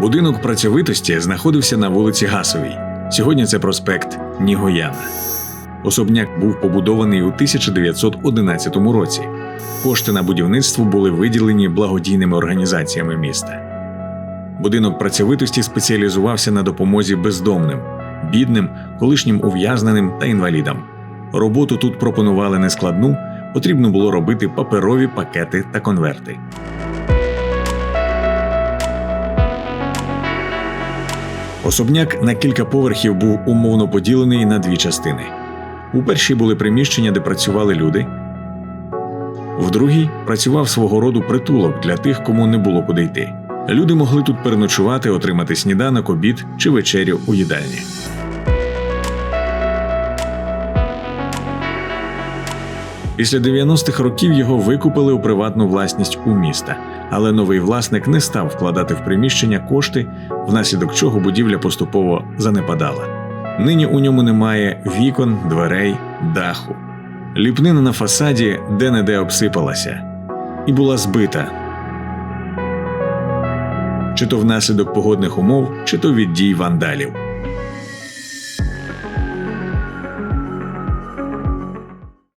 Будинок працьовитості знаходився на вулиці Гасовій. Сьогодні це проспект Нігояна. Особняк був побудований у 1911 році. Кошти на будівництво були виділені благодійними організаціями міста. Будинок працьовитості спеціалізувався на допомозі бездомним, бідним, колишнім ув'язненим та інвалідам. Роботу тут пропонували нескладну, потрібно було робити паперові пакети та конверти. Особняк на кілька поверхів був умовно поділений на дві частини. У першій були приміщення, де працювали люди. В другій працював свого роду притулок для тих, кому не було куди йти. Люди могли тут переночувати, отримати сніданок, обід чи вечерю у їдальні. Після 90-х років його викупили у приватну власність у міста, але новий власник не став вкладати в приміщення кошти, внаслідок чого будівля поступово занепадала. Нині у ньому немає вікон, дверей, даху. Ліпнина на фасаді де-не-де обсипалася і була збита. Чи то внаслідок погодних умов, чи то від дій вандалів.